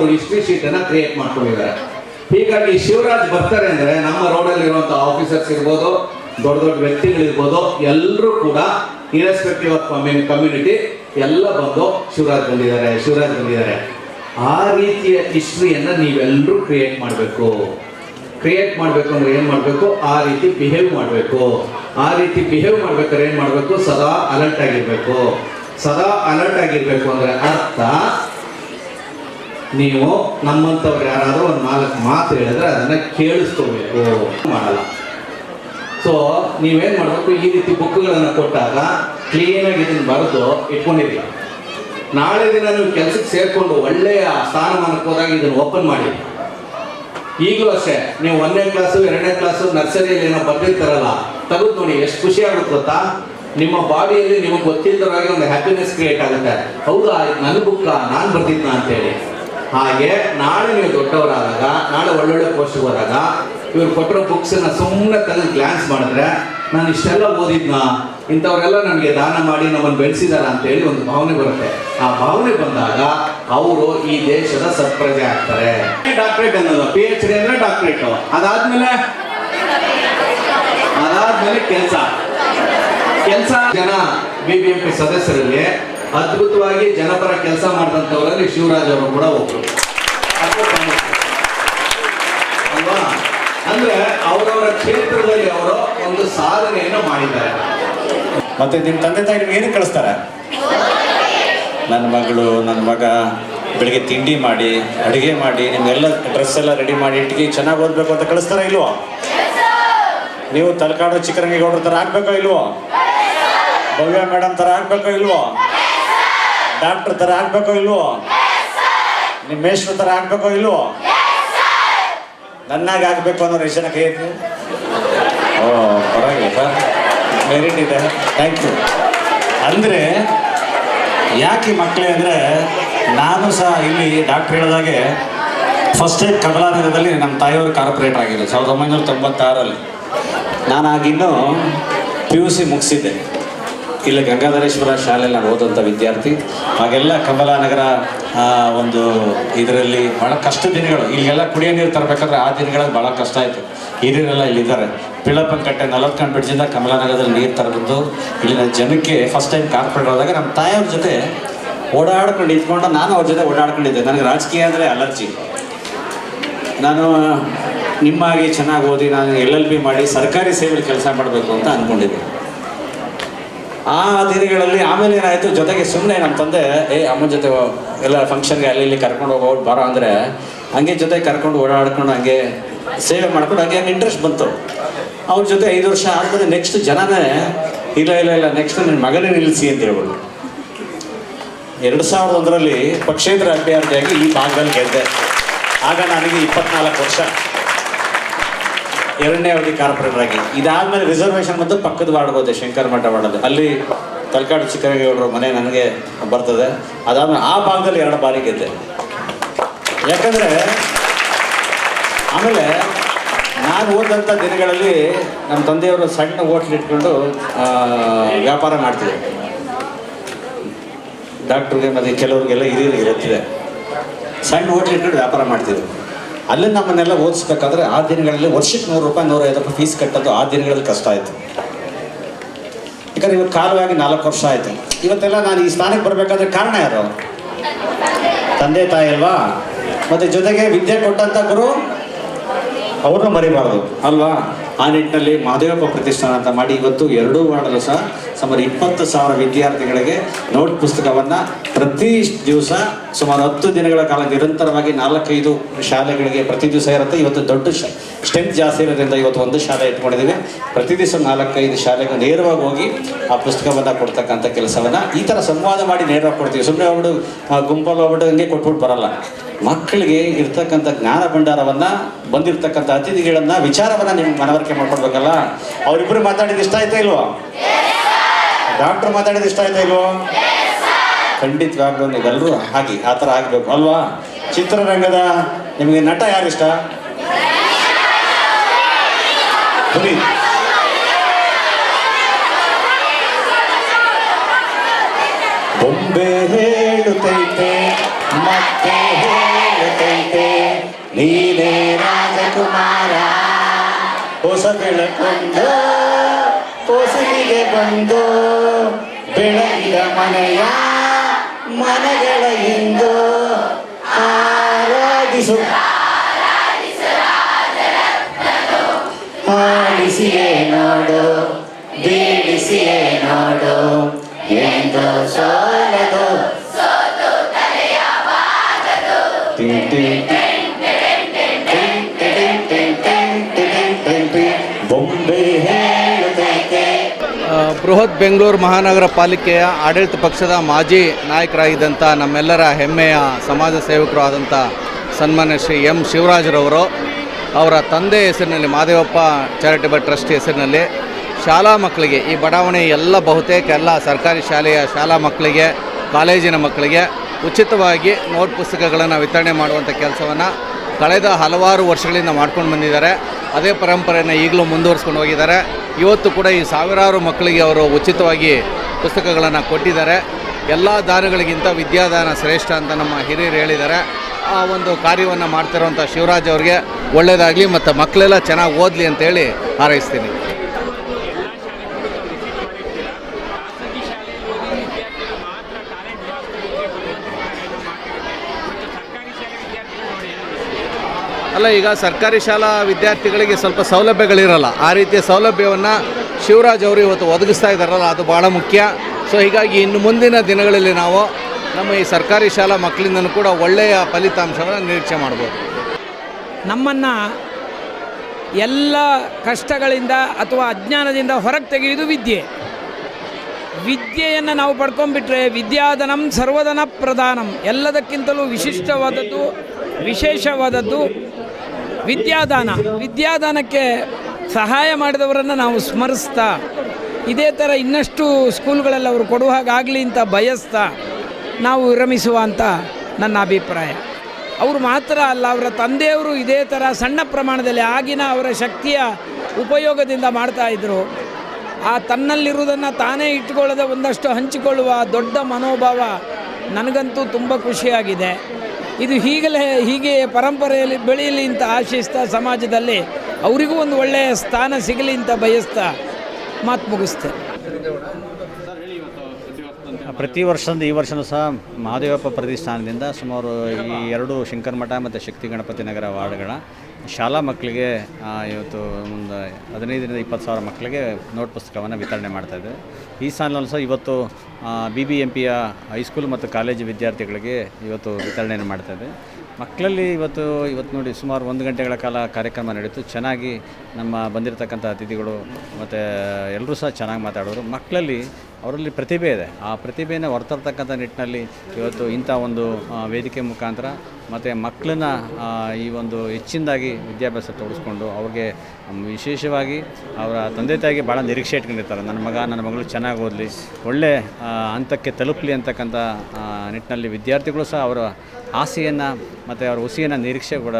ಅವರು history sheet ಅನ್ನ create ಮಾಡ್ಕೊಂಡಿದ್ದಾರೆ. ಹೀಗಾಗಿ ಶಿವರಾಜ್ ಬರ್ತಾರೆ ಅಂದ್ರೆ ನಮ್ಮ ರೋಡಲ್ಲಿ ಇರುವಂತಹ ಆಫೀಸರ್ಸ್ ಇರ್ಬೋದು, ದೊಡ್ಡ ದೊಡ್ಡ ವ್ಯಕ್ತಿಗಳಿರ್ಬೋದು, ಎಲ್ಲರೂ ಕೂಡ ಇರೆಸ್ಪೆಕ್ಟಿವ್ ಆಫ್ ಕಮ್ಯುನಿಟಿ ಎಲ್ಲ ಬಂದು ಶಿವರಾಜ್ ಬಂದಿದ್ದಾರೆ ಶಿವರಾಜ್ ಬಂದಿದ್ದಾರೆ. ಆ ರೀತಿಯ ಹಿಸ್ಟ್ರಿಯನ್ನು ನೀವೆಲ್ಲರೂ ಕ್ರಿಯೇಟ್ ಮಾಡಬೇಕು. ಕ್ರಿಯೇಟ್ ಮಾಡಬೇಕು ಅಂದ್ರೆ ಏನು ಮಾಡಬೇಕು? ಆ ರೀತಿ ಬಿಹೇವ್ ಮಾಡಬೇಕು. ಆ ರೀತಿ ಬಿಹೇವ್ ಮಾಡ್ಬೇಕಾದ್ರೆ ಏನು ಮಾಡಬೇಕು? ಸದಾ ಅಲರ್ಟ್ ಆಗಿರಬೇಕು. ಸದಾ ಅಲರ್ಟ್ ಆಗಿರಬೇಕು ಅಂದ್ರೆ ಅರ್ಥ ನೀವು ನಮ್ಮಂಥವ್ರು ಯಾರಾದರೂ ಒಂದು ನಾಲ್ಕು ಮಾತು ಹೇಳಿದ್ರೆ ಅದನ್ನ ಕೇಳಿಸ್ಕೋಬೇಕು. ಮಾಡಲ್ಲ. ಸೊ ನೀವೇನು ಮಾಡಬೇಕು? ಈ ರೀತಿ ಬುಕ್ಗಳನ್ನು ಕೊಟ್ಟಾಗ ಕ್ಲೀನಾಗಿ ಇದನ್ನು ಬರೆದು ಇಟ್ಕೊಂಡಿರಲಿಲ್ಲ ನಾಳೆ ದಿನ ನೀವು ಕೆಲಸಕ್ಕೆ ಸೇರಿಕೊಂಡು ಒಳ್ಳೆಯ ಸ್ಥಾನಮಾನಕ್ಕೆ ಹೋದಾಗ ಇದನ್ನು ಓಪನ್ ಮಾಡಿ. ಈಗಲೂ ಅಷ್ಟೇ ನೀವು ಒಂದನೇ ಕ್ಲಾಸು ಎರಡನೇ ಕ್ಲಾಸು ನರ್ಸರಿಯಲ್ಲಿ ಏನೋ ಬರ್ತಿರ್ತಾರಲ್ಲ ತೆಗೆದು ನೋಡಿ ಎಷ್ಟು ಖುಷಿ ಆಗುತ್ತೆ ಗೊತ್ತಾ? ನಿಮ್ಮ ಬಾಡಿಯಲ್ಲಿ ನಿಮಗೆ ಗೊತ್ತಿಲ್ಲದಾಗೆ ಒಂದು ಹ್ಯಾಪಿನೆಸ್ ಕ್ರಿಯೇಟ್ ಆಗುತ್ತೆ. ಹೌದಾ ನನ್ನ ಬುಕ್ಕ? ನಾನು ಬರ್ತಿದ್ನ ಅಂತೇಳಿ. ಹಾಗೆ ನಾಳೆ ನೀವು ದೊಡ್ಡವರಾದಾಗ, ನಾಳೆ ಒಳ್ಳೊಳ್ಳೆ ಪೋಸ್ಟ್ಗೆ ಹೋದಾಗ, ಇವ್ರು ಕೊಟ್ಟಿರೋ ಬುಕ್ಸನ್ನ ಸುಮ್ಮನೆ ತೆಗೆದು ಗ್ಲಾನ್ಸ್ ಮಾಡಿದ್ರೆ, ನಾನು ಇಷ್ಟೆಲ್ಲ ಓದಿದ್ನ? ಇಂಥವರೆಲ್ಲ ನನಗೆ ದಾನ ಮಾಡಿ ನಮ್ಮನ್ನು ಬೆಳೆಸಿದಾರ ಅಂತೇಳಿ ಒಂದು ಭಾವನೆ ಬರುತ್ತೆ. ಆ ಭಾವನೆ ಬಂದಾಗ ಅವರು ಈ ದೇಶದ ಸತ್ಪ್ರಜೆ ಆಗ್ತಾರೆ. ಡಾಕ್ಟ್ರೇಟ್ ಅನ್ನೋದು ಪಿ ಎಚ್ ಡಿ ಅಂದ್ರೆ ಡಾಕ್ಟ್ರೇಟ್. ಅದಾದ್ಮೇಲೆ? ಅದಾದ್ಮೇಲೆ ಕೆಲಸ. ಕೆಲಸ ಜನ ಬಿ ಬಿ ಎಂ ಪಿ ಸದಸ್ಯರಲ್ಲಿ ಅದ್ಭುತವಾಗಿ ಜನಪರ ಕೆಲಸ ಮಾಡಿದಂಥವರಲ್ಲಿ ಶಿವರಾಜ್ ಅವರು ಕೂಡ ಒಬ್ಬರು. ಅಲ್ವಾ? ಅಂದ್ರೆ ಅವರವರ ಕ್ಷೇತ್ರದಲ್ಲಿ ಅವರು ಒಂದು ಸಾಧನೆಯನ್ನು ಮಾಡಿದ್ದಾರೆ. ಮತ್ತೆ ನಿಮ್ಮ ತಂದೆ ತಾಯಿ ನಿಮ್ಗೆ ಏನಕ್ಕೆ ಕಳಿಸ್ತಾರೆ? ನನ್ನ ಮಗಳು, ನನ್ನ ಮಗ, ಬೆಳಿಗ್ಗೆ ತಿಂಡಿ ಮಾಡಿ, ಅಡುಗೆ ಮಾಡಿ ನಿಮ್ಗೆಲ್ಲ ಡ್ರೆಸ್ ಎಲ್ಲ ರೆಡಿ ಮಾಡಿ, ಇಟ್ಟಿಗೆ ಚೆನ್ನಾಗಿ ಓದಬೇಕು ಅಂತ ಕಳಿಸ್ತಾರ ಇಲ್ವೋ? ನೀವು ತಲಕಾಡು ಚಿಕ್ಕರಂಗೇಗೌಡ್ರ ಥರ ಆಗ್ಬೇಕೋ ಇಲ್ವೋ? ಭವ್ಯ ಮೇಡಮ್ ಥರ ಆಗ್ಬೇಕೋ ಇಲ್ವೋ? ಡಾಕ್ಟರ್ ಥರ ಆಗ್ಬೇಕೋ ಇಲ್ವೋ? ನಿಮ್ಮ ಮೇಷ್ಟ್ರ ಥರ ಆಗ್ಬೇಕೋ ಇಲ್ವೋ? ನನ್ನಾಗಿ ಆಗ್ಬೇಕು ಅನ್ನೋ ರೇಷನ್ ಕೈ ಐತಿ ಓ, ಪರವಾಗಿಲ್ಲ ಮೆರಿಟ್ ಇದೆ. ಥ್ಯಾಂಕ್ ಯು ಅಂದರೆ, ಯಾಕೆ ಮಕ್ಕಳೇ ಅಂದರೆ, ನಾನು ಸಹ ಇಲ್ಲಿ ಡಾಕ್ಟರ್ ಹೇಳಿದಾಗೆ ಫಸ್ಟ್ ಟೈಮ್ ಕಮಲಾನಗರದಲ್ಲಿ ನಮ್ಮ ತಾಯಿಯವರು ಕಾರ್ಪೊರೇಟರ್ ಆಗಿದೆ ಸಾವಿರದ ಒಂಬೈನೂರ ತೊಂಬತ್ತಾರಲ್ಲಿ ನಾನಾಗಿನ್ನೂ ಪಿ ಯು ಸಿ ಮುಗಿಸಿದ್ದೆ. ಇಲ್ಲಿ ಗಂಗಾಧರೇಶ್ವರ ಶಾಲೆಯಲ್ಲಿ ನಾನು ಓದಂಥ ವಿದ್ಯಾರ್ಥಿ, ಹಾಗೆಲ್ಲ ಕಮಲಾನಗರ ಒಂದು ಇದರಲ್ಲಿ ಭಾಳ ಕಷ್ಟ ದಿನಗಳು. ಇಲ್ಲೆಲ್ಲ ಕುಡಿಯೋ ನೀರು ತರಬೇಕಾದ್ರೆ ಆ ದಿನಗಳಲ್ಲಿ ಭಾಳ ಕಷ್ಟ ಆಯಿತು. ಹಿರಿಯರೆಲ್ಲ ಇಲ್ಲಿದ್ದಾರೆ. ಪಿಳಪ್ಪನ ಕಟ್ಟೆ ನಲವತ್ಕಂಡು ಬ್ರಿಡ್ಜಿಂದ ಕಮಲಾನಗರದಲ್ಲಿ ನೀರು ತರಬಂದು ಇಲ್ಲಿನ ಜನಕ್ಕೆ ಫಸ್ಟ್ ಟೈಮ್ ಕಾರ್ಪೊರೇಟ್ ಆದಾಗ ನಮ್ಮ ತಾಯಿಯವ್ರ ಜೊತೆ ಓಡಾಡ್ಕೊಂಡು ಇದ್ಕೊಂಡು ನಾನು ಅವ್ರ ಜೊತೆ ಓಡಾಡ್ಕೊಂಡಿದ್ದೆ. ನನಗೆ ರಾಜಕೀಯ ಅಂದರೆ ಅಲರ್ಜಿ. ನಾನು, ನಿಮ್ಮಾಗಿ ಚೆನ್ನಾಗಿ ಓದಿ, ನಾನು ಎಲ್ ಎಲ್ ಬಿ ಮಾಡಿ ಸರ್ಕಾರಿ ಸೇವೆಯಲ್ಲಿ ಕೆಲಸ ಮಾಡಬೇಕು ಅಂತ ಅಂದ್ಕೊಂಡಿದ್ದೆ. ಆ ದಿನಗಳಲ್ಲಿ ಆಮೇಲೆ ಏನಾಯಿತು? ಜೊತೆಗೆ ಸುಮ್ಮನೆ ನಮ್ಮ ತಂದೆ, ಏ, ಅಮ್ಮನ ಜೊತೆ ಎಲ್ಲ ಫಂಕ್ಷನ್ಗೆ ಅಲ್ಲಿ ಇಲ್ಲಿ ಕರ್ಕೊಂಡು ಹೋಗಿ ಬರೋ ಅಂದರೆ ಹಂಗೆ ಜೊತೆ ಕರ್ಕೊಂಡು ಓಡಾಡ್ಕೊಂಡು ಹಂಗೆ ಸೇವೆ ಮಾಡ್ಕೊಂಡು ಹಂಗೆ ಇಂಟ್ರೆಸ್ಟ್ ಬಂತು. ಅವ್ರ ಜೊತೆ ಐದು ವರ್ಷ ಆದಮೇಲೆ ನೆಕ್ಸ್ಟ್ ಜನನೇ, ಇಲ್ಲ ಇಲ್ಲ ಇಲ್ಲ ನೆಕ್ಸ್ಟ್ ನನ್ನ ಮಗನೇ ನಿಲ್ಲಿಸಿ ಅಂತ ಹೇಳ್ಬೋದು ಎರಡು ಸಾವಿರದ ಒಂದರಲ್ಲಿ ಪಕ್ಷೇತರ ಅಭ್ಯರ್ಥಿಯಾಗಿ ಈ ಭಾಗದಲ್ಲಿ ಗೆದ್ದೆ. ಆಗ ನನಗೆ ಇಪ್ಪತ್ನಾಲ್ಕು ವರ್ಷ. ಎರಡನೇ ಅವಧಿ ಕಾರ್ಪೊರೇಟರ್ ಆಗಿ ಇದಾದ್ಮೇಲೆ ರಿಸರ್ವೇಶನ್ ಬಂದು ಪಕ್ಕದ ವಾರ್ಡ್ ಹೋದೆ ಶಂಕರ ಮಠ ವಾರ್ಡಲ್ಲಿ. ಅಲ್ಲಿ ತಲಕಾಡು ಚಿಕ್ಕರೇಗೌಡರ ಮನೆ ನನಗೆ ಬರ್ತದೆ. ಅದಾದ್ಮೇಲೆ ಆ ಭಾಗದಲ್ಲಿ ಎರಡು ಬಾರಿ ಗೆದ್ದೆ. ಯಾಕಂದ್ರೆ ಆಮೇಲೆ ನಾನು ಓದಂಥ ದಿನಗಳಲ್ಲಿ ನಮ್ಮ ತಂದೆಯವರು ಸಣ್ಣ ಹೋಟ್ಲ್ ಇಟ್ಕೊಂಡು ಆ, ವ್ಯಾಪಾರ ಮಾಡ್ತಿದ್ದೆ ಡಾಕ್ಟ್ರಿಗೆ ಮತ್ತು ಕೆಲವ್ರಿಗೆಲ್ಲ ಹಿರಿಯರಿಗೆ ಇರುತ್ತಿದೆ ಸಣ್ಣ ಹೋಟ್ಲ್ ಇಟ್ಕೊಂಡು ವ್ಯಾಪಾರ ಮಾಡ್ತಿದ್ರು. ಅಲ್ಲಿ ನಮ್ಮನ್ನೆಲ್ಲ ಓದಿಸ್ಬೇಕಾದ್ರೆ ಆ ದಿನಗಳಲ್ಲಿ ವರ್ಷಕ್ಕೆ ನೂರು ರೂಪಾಯಿ ನೂರ ಐವತ್ತು ರೂಪಾಯಿ ಫೀಸ್ ಕಟ್ಟೋದು ಆ ದಿನಗಳಲ್ಲಿ ಕಷ್ಟ ಆಯಿತು. ಯಾಕಂದ್ರೆ ಇವಾಗ ಕಾಲವಾಗಿ ನಾಲ್ಕು ವರ್ಷ ಆಯಿತು. ಇವತ್ತೆಲ್ಲ ನಾನು ಈ ಸ್ಥಾನಕ್ಕೆ ಬರಬೇಕಾದ್ರೆ ಕಾರಣ ಯಾರು? ತಂದೆ, ತಾಯಿ ಅಲ್ವಾ? ಮತ್ತು ಜೊತೆಗೆ ವಿದ್ಯೆ ಕೊಟ್ಟಂಥ ಗುರು? ಅವ್ರನ್ನ ಮರಿಬಾರ್ದು. ಅಲ್ವಾ? ಆ ನಿಟ್ಟಿನಲ್ಲಿ ಮಹದೇವಪ್ಪ ಪ್ರತಿಷ್ಠಾನ ಅಂತ ಮಾಡಿ ಇವತ್ತು ಎರಡೂ ವಾರ್ಡಲ್ಲೂ ಸಹ ಸುಮಾರು ಇಪ್ಪತ್ತು ಸಾವಿರ ವಿದ್ಯಾರ್ಥಿಗಳಿಗೆ ನೋಟ್ ಪುಸ್ತಕವನ್ನು ಪ್ರತಿ ದಿವಸ ಸುಮಾರು ಹತ್ತು ದಿನಗಳ ಕಾಲ ನಿರಂತರವಾಗಿ ನಾಲ್ಕೈದು ಶಾಲೆಗಳಿಗೆ ಪ್ರತಿ ದಿವಸ ಇರುತ್ತೆ. ಇವತ್ತು ದೊಡ್ಡ ಸ್ಟ್ರೆಂತ್ ಜಾಸ್ತಿ ಇರೋದ್ರಿಂದ ಇವತ್ತು ಒಂದು ಶಾಲೆ ಇಟ್ಕೊಂಡಿದ್ದೀವಿ ಪ್ರತಿ ದಿವಸ ನಾಲ್ಕೈದು ಶಾಲೆಗೆ ನೇರವಾಗಿ ಹೋಗಿ ಆ ಪುಸ್ತಕವನ್ನು ಕೊಡ್ತಕ್ಕಂಥ ಕೆಲಸವನ್ನು ಈ ಥರ ಸಂವಾದ ಮಾಡಿ ನೇರವಾಗಿ ಕೊಡ್ತೀವಿ. ಸುಮ್ಮನೆ ಹೋಗ್ಬಿಟ್ಟು ಗುಂಪಲ್ಲಿ ಹೋಗ್ಬಿಟ್ಟು ಹಂಗೆ ಕೊಟ್ಬಿಟ್ಟು ಬರಲ್ಲ. ಮಕ್ಕಳಿಗೆ ಇರ್ತಕ್ಕಂಥ ಜ್ಞಾನ ಭಂಡಾರವನ್ನು, ಬಂದಿರ್ತಕ್ಕಂಥ ಅತಿಥಿಗಳನ್ನ, ವಿಚಾರವನ್ನು ನಿಮ್ಗೆ ಮನವರಿಕೆ ಮಾಡ್ಕೊಡ್ಬೇಕಲ್ಲ? ಅವರಿಬ್ಬರು ಮಾತಾಡಿದ್ದು ಇಷ್ಟ ಆಯ್ತಾ ಇಲ್ವೋ? ಡಾಕ್ಟರ್ ಮಾತಾಡಿದ ಇಷ್ಟ ಆಯ್ತಾ ಇಲ್ವೋ? ಖಂಡಿತವಾಗ್ಲೂ ನೀವೆಲ್ಲರೂ ಹಾಗೆ, ಆ ಥರ ಆಗಬೇಕು ಅಲ್ವಾ? ಚಿತ್ರರಂಗದ ನಿಮಗೆ ನಟ ಯಾರಿಷ್ಟ? ಪುನೀತ್ ಬೊಂಬೆ ಹೇಳುತ್ತೈತೆ ಮತ್ತೆ ಹೇಳುತ್ತೈತೆ ನೀನೇ ರಾಜಕುಮಾರ ಹೊಸ ಬೆಳಕೊಂದು ಹೊಸಲಿಗೆ ಬಂದು ಬೆಳಗಿದ ಮನೆಯ ಮನೆಗಳ ಇಂದು ಏನಾಡು ಬೀಳಿಸಿ ಏನಾಡು ಎಂದು ಸೋಲದು? ಬೃಹತ್ ಬೆಂಗಳೂರು ಮಹಾನಗರ ಪಾಲಿಕೆಯ ಆಡಳಿತ ಪಕ್ಷದ ಮಾಜಿ ನಾಯಕರಾಗಿದ್ದಂಥ ನಮ್ಮೆಲ್ಲರ ಹೆಮ್ಮೆಯ ಸಮಾಜ ಸೇವಕರು ಆದಂಥ ಸನ್ಮಾನ್ಯ ಶ್ರೀ ಎಂ ಶಿವರಾಜರವರು ಅವರ ತಂದೆ ಹೆಸರಿನಲ್ಲಿ ಮಾದೇವಪ್ಪ ಚಾರಿಟೇಬಲ್ ಟ್ರಸ್ಟ್ ಹೆಸರಿನಲ್ಲಿ ಶಾಲಾ ಮಕ್ಕಳಿಗೆ ಈ ಬಡಾವಣೆ ಎಲ್ಲ ಬಹುತೇಕ ಎಲ್ಲ ಸರ್ಕಾರಿ ಶಾಲೆಯ ಶಾಲಾ ಮಕ್ಕಳಿಗೆ, ಕಾಲೇಜಿನ ಮಕ್ಕಳಿಗೆ ಉಚಿತವಾಗಿ ನೋಟ್ ಪುಸ್ತಕಗಳನ್ನು ವಿತರಣೆ ಮಾಡುವಂಥ ಕೆಲಸವನ್ನು ಕಳೆದ ಹಲವಾರು ವರ್ಷಗಳಿಂದ ಮಾಡ್ಕೊಂಡು ಬಂದಿದ್ದಾರೆ. ಅದೇ ಪರಂಪರೆಯನ್ನು ಈಗಲೂ ಮುಂದುವರಿಸ್ಕೊಂಡು ಹೋಗಿದ್ದಾರೆ. ಇವತ್ತು ಕೂಡ ಈ ಸಾವಿರಾರು ಮಕ್ಕಳಿಗೆ ಅವರು ಉಚಿತವಾಗಿ ಪುಸ್ತಕಗಳನ್ನು ಕೊಟ್ಟಿದ್ದಾರೆ. ಎಲ್ಲ ದಾನಗಳಿಗಿಂತ ವಿದ್ಯಾದಾನ ಶ್ರೇಷ್ಠ ಅಂತ ನಮ್ಮ ಹಿರಿಯರು ಹೇಳಿದ್ದಾರೆ. ಆ ಒಂದು ಕಾರ್ಯವನ್ನು ಮಾಡ್ತಿರುವಂಥ ಶಿವರಾಜ್ ಅವ್ರಿಗೆ ಒಳ್ಳೆಯದಾಗಲಿ ಮತ್ತು ಮಕ್ಕಳೆಲ್ಲ ಚೆನ್ನಾಗಿ ಓದಲಿ ಅಂತೇಳಿ ಹಾರೈಸ್ತೀನಿ. ಅಲ್ಲ, ಈಗ ಸರ್ಕಾರಿ ಶಾಲಾ ವಿದ್ಯಾರ್ಥಿಗಳಿಗೆ ಸ್ವಲ್ಪ ಸೌಲಭ್ಯಗಳಿರಲ್ಲ. ಆ ರೀತಿಯ ಸೌಲಭ್ಯವನ್ನು ಶಿವರಾಜ್ ಅವರು ಇವತ್ತು ಒದಗಿಸ್ತಾ ಇದ್ದಾರಲ್ಲ, ಅದು ಭಾಳ ಮುಖ್ಯ. ಸೊ ಹೀಗಾಗಿ ಇನ್ನು ಮುಂದಿನ ದಿನಗಳಲ್ಲಿ ನಾವು ನಮ್ಮ ಈ ಸರ್ಕಾರಿ ಶಾಲಾ ಮಕ್ಕಳಿಂದನೂ ಕೂಡ ಒಳ್ಳೆಯ ಫಲಿತಾಂಶಗಳನ್ನು ನಿರೀಕ್ಷೆ ಮಾಡ್ಬೋದು. ನಮ್ಮನ್ನು ಎಲ್ಲ ಕಷ್ಟಗಳಿಂದ ಅಥವಾ ಅಜ್ಞಾನದಿಂದ ಹೊರಗೆ ತೆಗೆಯುವುದು ವಿದ್ಯೆ. ವಿದ್ಯೆಯನ್ನು ನಾವು ಪಡ್ಕೊಂಡ್ಬಿಟ್ರೆ ವಿದ್ಯಾಧನಂ ಸರ್ವಧನ ಪ್ರಧಾನಂ ಎಲ್ಲದಕ್ಕಿಂತಲೂ ವಿಶಿಷ್ಟವಾದದ್ದು, ವಿಶೇಷವಾದದ್ದು ವಿದ್ಯಾದಾನ. ವಿದ್ಯಾದಾನಕ್ಕೆ ಸಹಾಯ ಮಾಡಿದವರನ್ನು ನಾವು ಸ್ಮರಿಸ್ತಾ, ಇದೇ ಥರ ಇನ್ನಷ್ಟು ಸ್ಕೂಲ್ಗಳಲ್ಲಿ ಅವರು ಕೊಡುವ ಹಾಗಾಗಲಿ ಅಂತ ಬಯಸ್ತಾ ನಾವು ವಿರಮಿಸುವ ಅಂತ ನನ್ನ ಅಭಿಪ್ರಾಯ. ಅವರು ಮಾತ್ರ ಅಲ್ಲ, ಅವರ ತಂದೆಯವರು ಇದೇ ಥರ ಸಣ್ಣ ಪ್ರಮಾಣದಲ್ಲಿ ಆಗಿನ ಅವರ ಶಕ್ತಿಯ ಉಪಯೋಗದಿಂದ ಮಾಡ್ತಾ ಇದ್ದರು ಆ ತನ್ನಲ್ಲಿರುವುದನ್ನು ತಾನೇ ಇಟ್ಟುಕೊಳ್ಳದೆ ಒಂದಷ್ಟು ಹಂಚಿಕೊಳ್ಳುವ ದೊಡ್ಡ ಮನೋಭಾವ ನನಗಂತೂ ತುಂಬ ಖುಷಿಯಾಗಿದೆ. ಇದು ಹೀಗಲೇ ಹೀಗೆ ಪರಂಪರೆಯಲ್ಲಿ ಬೆಳೆಯಲಿ ಅಂತ ಆಶಿಸ್ತಾ ಸಮಾಜದಲ್ಲಿ ಅವರಿಗೂ ಒಂದು ಒಳ್ಳೆಯ ಸ್ಥಾನ ಸಿಗಲಿ ಅಂತ ಬಯಸ್ತಾ ಮಾತು ಮುಗಿಸ್ತೇನೆ. ಪ್ರತಿ ವರ್ಷದಿಂದ ಈ ವರ್ಷವೂ ಸಹ ಮಹಾದೇವಪ್ಪ ಪ್ರತಿಷ್ಠಾನದಿಂದ ಸುಮಾರು ಈ ಎರಡು ಶಂಕರಮಠ ಮತ್ತು ಶಕ್ತಿ ಗಣಪತಿ ನಗರ ವಾರ್ಡ್ಗಳ ಶಾಲಾ ಮಕ್ಕಳಿಗೆ ಇವತ್ತು ಒಂದು ಹದಿನೈದರಿಂದ ಇಪ್ಪತ್ತು ಸಾವಿರ ಮಕ್ಕಳಿಗೆ ನೋಟ್ ಪುಸ್ತಕವನ್ನು ವಿತರಣೆ ಮಾಡ್ತಾಯಿದೆ ಈ ಸಾಲಿನಲ್ಲಿ ಸಹ ಇವತ್ತು ಬಿ ಬಿ ಎಂ ಪಿಯ ಹೈಸ್ಕೂಲ್ ಮತ್ತು ಕಾಲೇಜು ವಿದ್ಯಾರ್ಥಿಗಳಿಗೆ ಇವತ್ತು ವಿತರಣೆಯನ್ನು ಮಾಡ್ತಾಯಿದ್ದೆ ಮಕ್ಕಳಲ್ಲಿ ಇವತ್ತು ಇವತ್ತು ನೋಡಿ ಸುಮಾರು ಒಂದು ಗಂಟೆಗಳ ಕಾಲ ಕಾರ್ಯಕ್ರಮ ನಡೀತು ಚೆನ್ನಾಗಿ ನಮ್ಮ ಬಂದಿರತಕ್ಕಂಥ ಅತಿಥಿಗಳು ಮತ್ತು ಎಲ್ಲರೂ ಸಹ ಚೆನ್ನಾಗಿ ಮಾತಾಡೋರು ಮಕ್ಕಳಲ್ಲಿ ಅವರಲ್ಲಿ ಪ್ರತಿಭೆ ಇದೆ. ಆ ಪ್ರತಿಭೆಯನ್ನು ಹೊರತರ್ತಕ್ಕಂಥ ನಿಟ್ಟಿನಲ್ಲಿ ಇವತ್ತು ಇಂಥ ಒಂದು ವೇದಿಕೆ ಮುಖಾಂತರ ಮತ್ತು ಮಕ್ಕಳನ್ನ ಈ ಒಂದು ಹೆಚ್ಚಿನದಾಗಿ ವಿದ್ಯಾಭ್ಯಾಸ ತೋರಿಸ್ಕೊಂಡು ಅವ್ರಿಗೆ ವಿಶೇಷವಾಗಿ ಅವರ ತಂದೆ ತಾಯಿಗೆ ಭಾಳ ನಿರೀಕ್ಷೆ ಇಟ್ಕೊಂಡಿರ್ತಾರೆ. ನನ್ನ ಮಗ, ನನ್ನ ಮಗಳು ಚೆನ್ನಾಗಿ ಓದಲಿ. ಒಳ್ಳೆ ಹಂತಕ್ಕೆ ತಲುಪಲಿ ಅಂತಕ್ಕಂಥ ನಿಟ್ಟಿನಲ್ಲಿ ವಿದ್ಯಾರ್ಥಿಗಳು ಸಹ ಅವರ ಆಸೆಯನ್ನು ಮತ್ತು ಅವರ ಹುಸಿಯನ್ನು ನಿರೀಕ್ಷೆ ಕೂಡ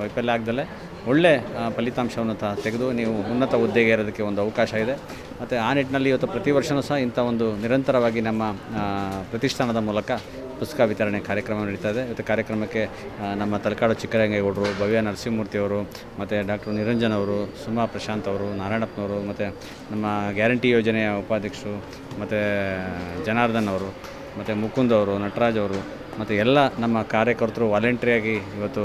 ವೈಫಲ್ಯ ಆಗದಲ್ಲೇ ಒಳ್ಳೆ ಫಲಿತಾಂಶವನ್ನು ತ ತೆಗೆದು ನೀವು ಉನ್ನತ ಹುದ್ದೆಗೆ ಇರೋದಕ್ಕೆ ಒಂದು ಅವಕಾಶ ಇದೆ. ಮತ್ತು ಆ ನಿಟ್ಟಿನಲ್ಲಿ ಇವತ್ತು ಪ್ರತಿ ವರ್ಷವೂ ಸಹ ಇಂಥ ಒಂದು ನಿರಂತರವಾಗಿ ನಮ್ಮ ಪ್ರತಿಷ್ಠಾನದ ಮೂಲಕ ಪುಸ್ತಕ ವಿತರಣೆ ಕಾರ್ಯಕ್ರಮ ನಡೀತಾ ಇದೆ. ಇವತ್ತು ಕಾರ್ಯಕ್ರಮಕ್ಕೆ ನಮ್ಮ ತಲಕಾಡು ಚಿಕ್ಕರಂಗೇಗೌಡರು, ಭವ್ಯ ನರಸಿಂಹಮೂರ್ತಿಯವರು ಮತ್ತು ಡಾಕ್ಟರ್ ನಿರಂಜನ್ ಅವರು, ಸುಮಾ ಪ್ರಶಾಂತ್ ಅವರು, ನಾರಾಯಣಪ್ಪನವರು, ಮತ್ತು ನಮ್ಮ ಗ್ಯಾರಂಟಿ ಯೋಜನೆಯ ಉಪಾಧ್ಯಕ್ಷರು, ಮತ್ತು ಜನಾರ್ದನ್ ಅವರು, ಮತ್ತು ಮುಕುಂದ್ ಅವರು, ನಟರಾಜ್ ಅವರು ಮತ್ತು ಎಲ್ಲ ನಮ್ಮ ಕಾರ್ಯಕರ್ತರು ವಾಲಂಟ್ರಿಯಾಗಿ ಇವತ್ತು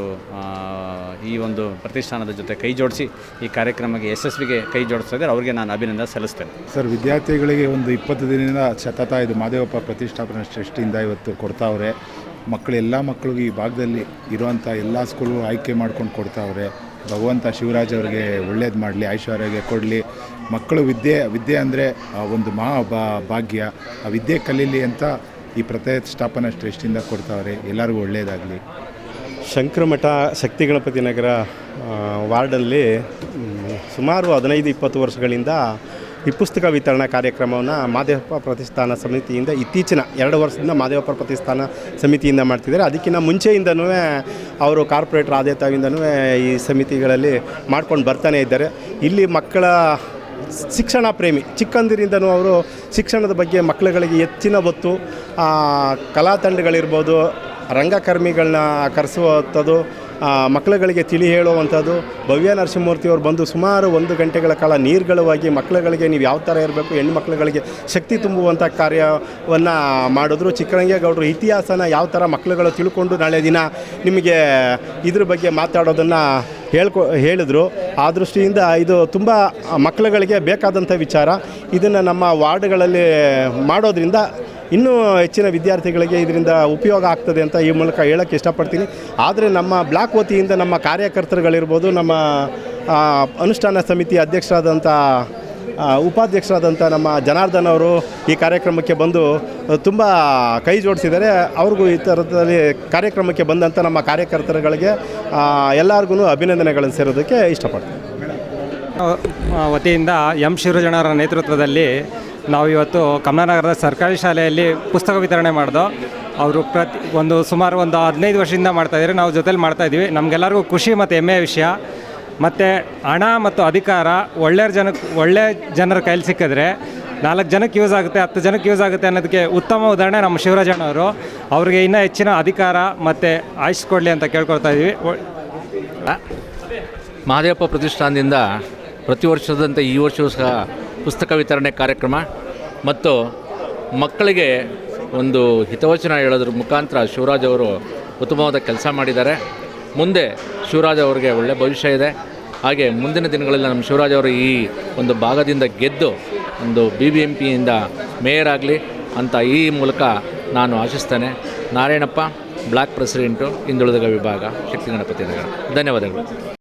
ಈ ಒಂದು ಪ್ರತಿಷ್ಠಾನದ ಜೊತೆ ಕೈ ಜೋಡಿಸಿ ಈ ಕಾರ್ಯಕ್ರಮಕ್ಕೆ ಯಶಸ್ವಿಗೆ ಕೈ ಜೋಡಿಸ್ತಾ ಇದ್ದಾರೆ ಅವರಿಗೆ ನಾನು ಅಭಿನಂದನೆ ಸಲ್ಲಿಸ್ತೇನೆ. ಸರ್, ವಿದ್ಯಾರ್ಥಿಗಳಿಗೆ ಒಂದು ಇಪ್ಪತ್ತು ದಿನದಿಂದ ಸತತ ಇದು ಮಾದೇವಪ್ಪ ಪ್ರತಿಷ್ಠಾಪನಾ ಸೃಷ್ಟಿಯಿಂದ ಇವತ್ತು ಕೊಡ್ತಾವ್ರೆ. ಮಕ್ಕಳು ಎಲ್ಲ ಮಕ್ಕಳಿಗೂ ಈ ಭಾಗದಲ್ಲಿ ಇರುವಂಥ ಎಲ್ಲ ಸ್ಕೂಲ್ಗಳು ಆಯ್ಕೆ ಮಾಡ್ಕೊಂಡು ಕೊಡ್ತಾವ್ರೆ. ಭಗವಂತ ಶಿವರಾಜ್ ಅವರಿಗೆ ಒಳ್ಳೇದು ಮಾಡಲಿ, ಐಶ್ವರ್ಯಗೆ ಕೊಡಲಿ. ಮಕ್ಕಳು ವಿದ್ಯೆ ವಿದ್ಯೆ ಅಂದರೆ ಒಂದು ಮಹಾ ಭಾಗ್ಯ. ಆ ವಿದ್ಯೆ ಕಲೀಲಿ ಅಂತ ಈ ಪ್ರತಿಷ್ಠಾಪನಾ ಟ್ರಸ್ಟಿಂದ ಕೊಡ್ತಾವ್ರೆ, ಎಲ್ಲರಿಗೂ ಒಳ್ಳೆಯದಾಗಲಿ ಶಂಕರಮಠ ಶಕ್ತಿ ಗಣಪತಿ ನಗರ ವಾರ್ಡಲ್ಲಿ ಸುಮಾರು ಹದಿನೈದು, ಇಪ್ಪತ್ತು ವರ್ಷಗಳಿಂದ ಈ ಪುಸ್ತಕ ವಿತರಣಾ ಕಾರ್ಯಕ್ರಮವನ್ನು ಮಾದೇವಪ್ಪ ಪ್ರತಿಷ್ಠಾನ ಸಮಿತಿಯಿಂದ ಇತ್ತೀಚಿನ ಎರಡು ವರ್ಷದಿಂದ ಮಾದೇವಪ್ಪ ಪ್ರತಿಷ್ಠಾನ ಸಮಿತಿಯಿಂದ ಮಾಡ್ತಿದ್ದಾರೆ. ಅದಕ್ಕಿಂತ ಮುಂಚೆಯಿಂದನೂ ಅವರು ಕಾರ್ಪೊರೇಟರ್ ಆಡಳಿತದಿಂದನೂ ಈ ಸಮಿತಿಗಳಲ್ಲಿ ಮಾಡ್ಕೊಂಡು ಬರ್ತಾನೆ ಇದ್ದಾರೆ. ಇಲ್ಲಿ ಮಕ್ಕಳ ಶಿಕ್ಷಣ ಪ್ರೇಮಿ. ಚಿಕ್ಕಂದಿರಿಂದನೂ ಅವರು ಶಿಕ್ಷಣದ ಬಗ್ಗೆ ಮಕ್ಕಳುಗಳಿಗೆ ಹೆಚ್ಚಿನ ಒತ್ತು ಕಲಾ ತಂಡಗಳಿರ್ಬೋದು ರಂಗಕರ್ಮಿಗಳನ್ನ ಕರೆಸುವಂಥದ್ದು ಮಕ್ಕಳುಗಳಿಗೆ ತಿಳಿ ಹೇಳುವಂಥದ್ದು. ಭವ್ಯ ನರಸಿಂಹಮೂರ್ತಿಯವರು ಬಂದು ಸುಮಾರು ಒಂದು ಗಂಟೆಗಳ ಕಾಲ ನೀರ್ಗಳವಾಗಿ ಮಕ್ಕಳುಗಳಿಗೆ ನೀವು ಯಾವ ಥರ ಇರಬೇಕು, ಹೆಣ್ಣು ಮಕ್ಕಳುಗಳಿಗೆ ಶಕ್ತಿ ತುಂಬುವಂಥ ಕಾರ್ಯವನ್ನು ಮಾಡಿದ್ರು. ಚಿಕ್ಕರಂಗೇಗೌಡರು ಇತಿಹಾಸನ ಯಾವ ಥರ ಮಕ್ಕಳುಗಳು ತಿಳ್ಕೊಂಡು ನಾಳೆ ದಿನ ನಿಮಗೆ ಇದ್ರ ಬಗ್ಗೆ ಮಾತಾಡೋದನ್ನು ಹೇಳ್ಕೊ, ಹೇಳಿದ್ರು. ಆ ದೃಷ್ಟಿಯಿಂದ ಇದು ತುಂಬ ಮಕ್ಕಳುಗಳಿಗೆ ಬೇಕಾದಂಥ ವಿಚಾರ. ಇದನ್ನು ನಮ್ಮ ವಾರ್ಡ್ಗಳಲ್ಲಿ ಮಾಡೋದ್ರಿಂದ ಇನ್ನೂ ಹೆಚ್ಚಿನ ವಿದ್ಯಾರ್ಥಿಗಳಿಗೆ ಇದರಿಂದ ಉಪಯೋಗ ಆಗ್ತದೆ ಅಂತ ಈ ಮೂಲಕ ಹೇಳೋಕ್ಕೆ ಇಷ್ಟಪಡ್ತೀನಿ. ಆದರೆ ನಮ್ಮ ಬ್ಲಾಕ್ ವತಿಯಿಂದ ನಮ್ಮ ಕಾರ್ಯಕರ್ತರುಗಳಿರ್ಬೋದು, ನಮ್ಮ ಅನುಷ್ಠಾನ ಸಮಿತಿ ಅಧ್ಯಕ್ಷರಾದಂಥ ಉಪಾಧ್ಯಕ್ಷರಾದಂಥ ನಮ್ಮ ಜನಾರ್ದನ್ ಅವರು ಈ ಕಾರ್ಯಕ್ರಮಕ್ಕೆ ಬಂದು ತುಂಬ ಕೈ ಜೋಡಿಸಿದ್ದಾರೆ. ಅವ್ರಿಗೂ ಈ ಥರದಲ್ಲಿ ಕಾರ್ಯಕ್ರಮಕ್ಕೆ ಬಂದಂಥ ನಮ್ಮ ಕಾರ್ಯಕರ್ತರುಗಳಿಗೆ ಎಲ್ಲರಿಗೂ ಅಭಿನಂದನೆಗಳನ್ನು ಸೇರೋದಕ್ಕೆ ಇಷ್ಟಪಡ್ತೀನಿ. ವತಿಯಿಂದ ಎಂ. ಶಿರುಜನರ ನೇತೃತ್ವದಲ್ಲಿ ನಾವು ಇವತ್ತು ಕಮಲಾನಗರದ ಸರ್ಕಾರಿ ಶಾಲೆಯಲ್ಲಿ ಪುಸ್ತಕ ವಿತರಣೆ ಮಾಡ್ದೋ, ಅವರು ಪ್ರತಿ ಒಂದು ಸುಮಾರು ಒಂದು ಹದಿನೈದು ವರ್ಷದಿಂದ ಮಾಡ್ತಾಯಿದ್ದಾರೆ ನಾವು ಜೊತೇಲಿ ಮಾಡ್ತಾಯಿದ್ದೀವಿ ನಮಗೆಲ್ಲರಿಗೂ ಖುಷಿ ಮತ್ತು ಹೆಮ್ಮೆಯ ವಿಷಯ. ಮತ್ತು ಹಣ ಮತ್ತು ಅಧಿಕಾರ ಒಳ್ಳೆಯ ಜನಕ್ಕೆ ಒಳ್ಳೆಯ ಜನರ ಕೈಲಿ ಸಿಕ್ಕಿದ್ರೆ ನಾಲ್ಕು ಜನಕ್ಕೆ ಯೂಸ್ ಆಗುತ್ತೆ, ಹತ್ತು ಜನಕ್ಕೆ ಯೂಸ್ ಆಗುತ್ತೆ ಅನ್ನೋದಕ್ಕೆ ಉತ್ತಮ ಉದಾಹರಣೆ ನಮ್ಮ ಶಿವರಾಜಣ್ಣವರು ಅವ್ರಿಗೆ ಇನ್ನೂ ಹೆಚ್ಚಿನ ಅಧಿಕಾರ ಮತ್ತು ಆಯುಷ್ ಕೊಡಲಿ ಅಂತ ಕೇಳ್ಕೊಳ್ತಾ ಇದ್ದೀವಿ ಮಹದೇವಪ್ಪ ಪ್ರತಿಷ್ಠಾನದಿಂದ ಪ್ರತಿ ವರ್ಷದಂತೆ ಈ ವರ್ಷವೂ ಸಹ ಪುಸ್ತಕ ವಿತರಣೆ ಕಾರ್ಯಕ್ರಮ ಮತ್ತು ಮಕ್ಕಳಿಗೆ ಒಂದು ಹಿತವಚನ ಹೇಳೋದ್ರ ಮುಖಾಂತರ ಶಿವರಾಜ್ ಅವರು ಉತ್ತಮವಾದ ಕೆಲಸ ಮಾಡಿದ್ದಾರೆ. ಮುಂದೆ ಶಿವರಾಜ್ ಅವರಿಗೆ ಒಳ್ಳೆಯ ಭವಿಷ್ಯ ಇದೆ. ಹಾಗೆ ಮುಂದಿನ ದಿನಗಳಲ್ಲಿ ನಮ್ಮ ಶಿವರಾಜ್ ಅವರು ಈ ಒಂದು ಭಾಗದಿಂದ ಗೆದ್ದು ಒಂದು ಬಿ ಬಿ ಎಂ ಪಿಯಿಂದ ಮೇಯರ್ ಆಗಲಿ ಅಂತ ಈ ಮೂಲಕ ನಾನು ಆಶಿಸ್ತೇನೆ. ನಾರಾಯಣಪ್ಪ, ಬ್ಲಾಕ್ ಪ್ರೆಸಿಡೆಂಟು, ಹಿಂದುಳಿದ ವಿಭಾಗ, ಶಕ್ತಿ ಗಣಪತಿ ನಗರ. ಧನ್ಯವಾದಗಳು.